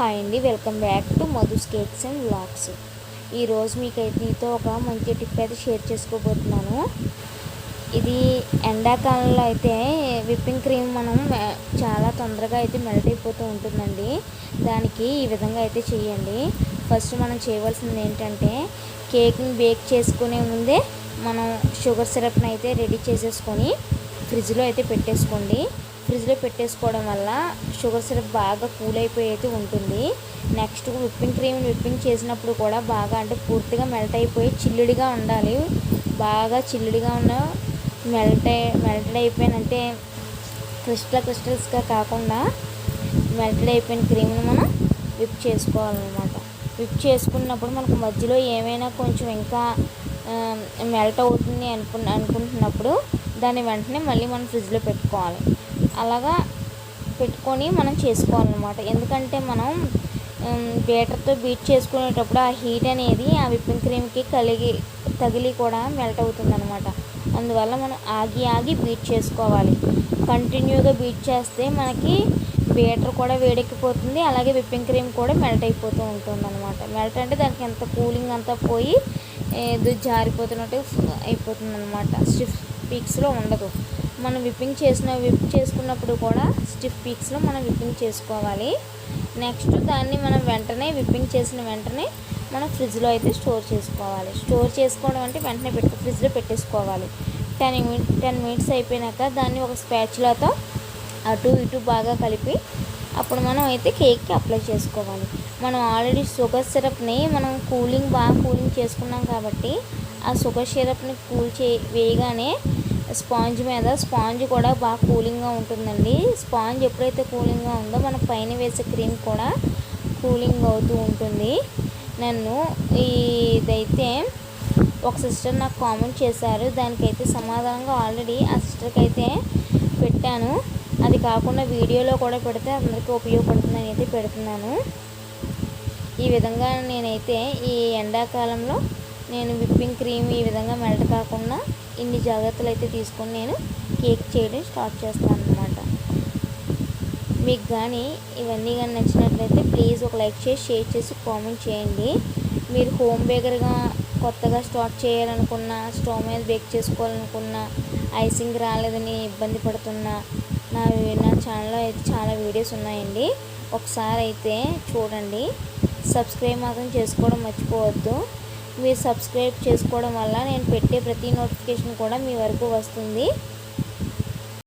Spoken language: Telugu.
హాయ్ అండి. Welcome back to Madhu's cakes and vlogs. ఈరోజు మీకైతే మీతో ఒక మంచి టిప్ అయితే షేర్ చేసుకోబోతున్నాను. ఇది ఎండాకాలంలో అయితే విప్పింగ్ క్రీమ్ మనం చాలా తొందరగా అయితే మెల్ట్ అయిపోతూ ఉంటుందండి. దానికి ఈ విధంగా అయితే చేయండి. ఫస్ట్ మనం చేయవలసింది ఏంటంటే కేక్ని బేక్ చేసుకునే ముందే మనం షుగర్ సిరప్ని అయితే రెడీ చేసేసుకొని ఫ్రిడ్జ్లో అయితే పెట్టేసుకోండి. ఫ్రిడ్జ్లో పెట్టేసుకోవడం వల్ల షుగర్ సిరప్ బాగా కూల్ అయిపోయి అయితే ఉంటుంది. నెక్స్ట్ విప్పింగ్ క్రీమ్ విప్పింగ్ చేసినప్పుడు కూడా బాగా అంటే పూర్తిగా మెల్ట్ అయిపోయి చిల్లుడిగా ఉండాలి. బాగా చిల్లుడిగా ఉన్న మెల్ట్ మెల్టెడ్ అయిపోయినంటే క్రిస్టల్ క్రిస్టల్స్గా కాకుండా మెల్టెడ్ అయిపోయిన క్రీమ్ని మనం విప్ చేసుకోవాలన్నమాట. విప్ చేసుకున్నప్పుడు మనకు మధ్యలో ఏమైనా కొంచెం ఇంకా మెల్ట్ అవుతుంది అనుకున్న అనుకుంటున్నప్పుడు దాన్ని వెంటనే మళ్ళీ మనం ఫ్రిడ్జ్లో పెట్టుకోవాలి. అలాగా పెట్టుకొని మనం చేసుకోవాలన్నమాట. ఎందుకంటే మనం బేటర్తో బీట్ చేసుకునేటప్పుడు ఆ హీట్ అనేది ఆ విప్పింగ్ క్రీమ్కి కలిగి తగిలి కూడా మెల్ట్ అవుతుంది అనమాట అందువల్ల మనం ఆగి ఆగి బీట్ చేసుకోవాలి. కంటిన్యూగా బీట్ చేస్తే మనకి బీటర్ కూడా వేడెక్కిపోతుంది అలాగే విప్పింగ్ క్రీమ్ కూడా మెల్ట్ అయిపోతూ ఉంటుంది అనమాట మెల్ట్ అంటే దానికి ఎంత కూలింగ్ అంతా పోయి ఏదో జారిపోతున్నట్టు అయిపోతుంది అనమాట స్టిఫ్ పీక్స్లో ఉండదు. మనం విప్పింగ్ చేసిన విప్ చేసుకున్నప్పుడు కూడా స్టిఫ్ పీక్స్లో మనం విప్పింగ్ చేసుకోవాలి. నెక్స్ట్ దాన్ని మనం వెంటనే విప్పింగ్ చేసిన వెంటనే మనం ఫ్రిడ్జ్లో అయితే స్టోర్ చేసుకోవాలి. స్టోర్ చేసుకోవడం అంటే వెంటనే పెట్టి ఫ్రిడ్జ్లో పెట్టేసుకోవాలి. టెన్ మినిట్ టెన్ మినిట్స్ అయిపోయినాక దాన్ని ఒక స్పాచులాతో అటు ఇటు బాగా కలిపి అప్పుడు మనం అయితే కేక్కి అప్లై చేసుకోవాలి. మనం ఆల్రెడీ షుగర్ సిరప్ని మనం కూలింగ్ బాగా కూలింగ్ చేసుకున్నాం కాబట్టి ఆ షుగర్ సిరప్ని కూల్ చే వేయగానే స్పాంజ్ మీద స్పాంజ్ కూడా బాగా కూలింగ్గా ఉంటుందండి. స్పాంజ్ ఎప్పుడైతే కూలింగ్గా ఉందో మన పైన వేసే క్రీమ్ కూడా కూలింగ్ అవుతూ ఉంటుంది. నన్ను ఇదైతే ఒక సిస్టర్ నాకు కామెంట్ చేశారు. దానికైతే సమాధానంగా ఆల్రెడీ ఆ సిస్టర్కి అయితే పెట్టాను. అది కాకుండా వీడియోలో కూడా పెడితే అందరికీ ఉపయోగపడుతుందని అయితే పెడుతున్నాను. ఈ విధంగా నేనైతే ఈ ఎండాకాలంలో నేను విప్పింగ్ క్రీమ్ ఈ విధంగా మెల్ట్ కాకుండా ఇన్ని జాగ్రత్తలు అయితే తీసుకొని నేను కేక్ చేయడం స్టార్ట్ చేస్తాను అనమాట మీకు కానీ ఇవన్నీ కానీ నచ్చినట్లయితే ప్లీజ్ ఒక లైక్ చేసి షేర్ చేసి కామెంట్ చేయండి. మీరు హోమ్ బేకర్గా కొత్తగా స్టార్ట్ చేయాలనుకున్నా స్టవ్ మీద బేక్ చేసుకోవాలనుకున్నా ఐసింగ్ రాలేదని ఇబ్బంది పడుతున్నా నా నా ఛానల్లో అయితే చాలా వీడియోస్ ఉన్నాయండి. ఒకసారి అయితే చూడండి. సబ్స్క్రైబ్ మాత్రం చేసుకోవడం మర్చిపోవద్దు. మీరు సబ్స్క్రైబ్ చేసుకోవడం వల్ల నేను పెట్టే ప్రతి నోటిఫికేషన్ కూడా మీ వరకు వస్తుంది.